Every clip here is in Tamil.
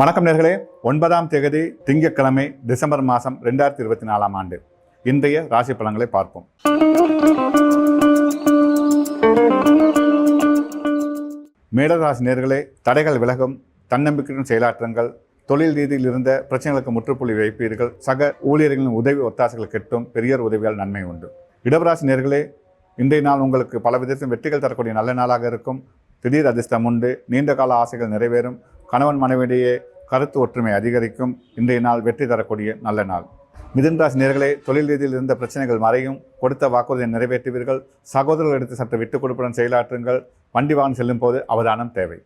வணக்கம் நேர்களே. ஒன்பதாம் தேதி திங்கட்கிழமை டிசம்பர் மாதம் ரெண்டாயிரத்தி இருபத்தி நாலாம் ஆண்டு. இன்றைய ராசி பலன்களை பார்ப்போம். மேடராசி நேர்களே தடைகள் விலகும் தன்னம்பிக்கையுடன் செயலாற்றுங்கள் தொழில் ரீதியில் இருந்த பிரச்சனைகளுக்கு முற்றுப்புள்ளி வைப்பீர்கள் சக ஊழியர்களின் உதவி ஒத்தாசைகள் கெட்டும் பெரியோர் உதவியால் நன்மை உண்டு. இடவராசி நேர்களே இன்றைய நாள் உங்களுக்கு பல விதத்தில் வெற்றிகள் தரக்கூடிய நல்ல நாளாக இருக்கும். திடீர் அதிர்ஷ்டம் உண்டு நீண்ட கால ஆசைகள் நிறைவேறும் கணவன் மனைவியிடையே கருத்து ஒற்றுமை அதிகரிக்கும். இன்றைய நாள் வெற்றி தரக்கூடிய நல்ல நாள். மிதுன்ராசி நேர்களே தொழில் ரீதியில் இருந்த பிரச்சனைகள் மறையும். கொடுத்த வாக்குறுதியை நிறைவேற்றுவீர்கள். சகோதரர்கள் எடுத்து சற்று விட்டுக் கொடுப்புடன் செயலாற்றுங்கள். வண்டி வாகனம் செல்லும் போது அவதானம் தேவை.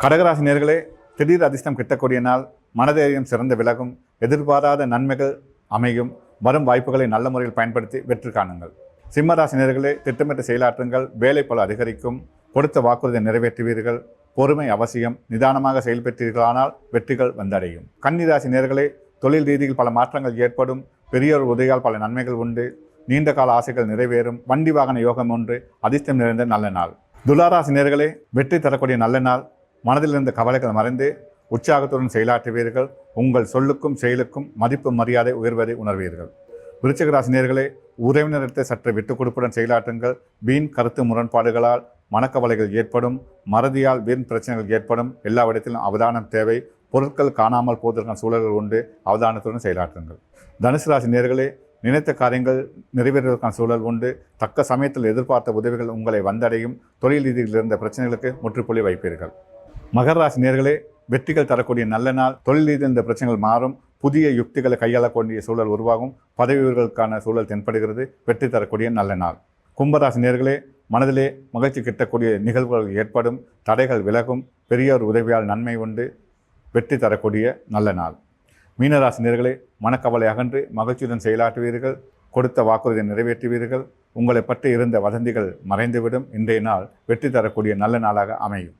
கடகராசி நேர்களே திடீர் அதிர்ஷ்டம் கிட்டக்கூடிய நாள். மனதைரியம் சிறந்த விலகும். எதிர்பாராத நன்மைகள் அமையும். வரும் வாய்ப்புகளை நல்ல முறையில் பயன்படுத்தி வெற்றி காணுங்கள். சிம்மராசி நேர்களே திட்டமிட்டு செயலாற்றுங்கள். வேலை பல அதிகரிக்கும். கொடுத்த வாக்குறுதியை நிறைவேற்றுவீர்கள். பொறுமை அவசியம் நிதானமாக செயல்பட்டீர்களானால் வெற்றிகள் வந்தடையும். கன்னிராசி நேர்களே தொழில் ரீதியில் பல மாற்றங்கள் ஏற்படும். பெரியோர் உதவியால் பல நன்மைகள் உண்டு. நீண்ட கால ஆசைகள் நிறைவேறும். வண்டி வாகன யோகம் ஒன்று அதிர்ஷ்டம் நிறைந்த நல்ல நாள். துளாராசி நேர்களே வெற்றி தரக்கூடிய நல்ல நாள். மனதில் இருந்த கவலைகள் மறைந்து உற்சாகத்துடன் செயலாற்றுவீர்கள். உங்கள் சொல்லுக்கும் செயலுக்கும் மதிப்பு மரியாதை உயர்வதை உணர்வீர்கள். விருச்சிக நேர்களே உறவினரிடத்தை சற்று விட்டுக் கொடுப்புடன் செயலாற்றுங்கள். வீண் கருத்து முரண்பாடுகளால் மனக்கவலைகள் ஏற்படும் மறதியால் வீண் பிரச்சனைகள் ஏற்படும் எல்லா இடத்திலும் அவதானம் தேவை. பொருட்கள் காணாமல் போவதற்கான சூழல்கள் உண்டு. அவதானத்துடன் செயலாற்றுங்கள். தனுசு ராசி நேர்களே நினைத்த காரியங்கள் நிறைவேறுவதற்கான சூழல் உண்டு. தக்க சமயத்தில் எதிர்பார்த்த உதவிகள் உங்களை வந்தடையும். தொழில் ரீதியில் இருந்த பிரச்சனைகளுக்கு முற்றுப்புள்ளி வைப்பீர்கள். மகர ராசி நேர்களே வெற்றிகள் தரக்கூடிய நல்ல நாள். தொழில் ரீதியில் இருந்த பிரச்சனைகள் மாறும். புதிய யுக்திகளை கையாளக்கூடிய சூழல் உருவாகும். பதவி உயர்வுகளுக்கான சூழல் தென்படுகிறது. வெற்றி தரக்கூடிய நல்ல நாள். கும்பராசி நேர்களே மனதிலே மகிழ்ச்சி கிட்டக்கூடிய நிகழ்வுகள் ஏற்படும் தடைகள் விலகும் பெரியோர் உதவியால் நன்மை உண்டு வெற்றி தரக்கூடிய நல்ல நாள். மீனராசினியர்களே மனக்கவலை அகன்று மகிழ்ச்சியுடன் செயலாற்றுவீர்கள் கொடுத்த வாக்குறுதியை நிறைவேற்றுவீர்கள் உங்களை பற்றி இருந்த வதந்திகள் மறைந்துவிடும் இன்றைய நாள் வெற்றி தரக்கூடிய நல்ல நாளாக அமையும்.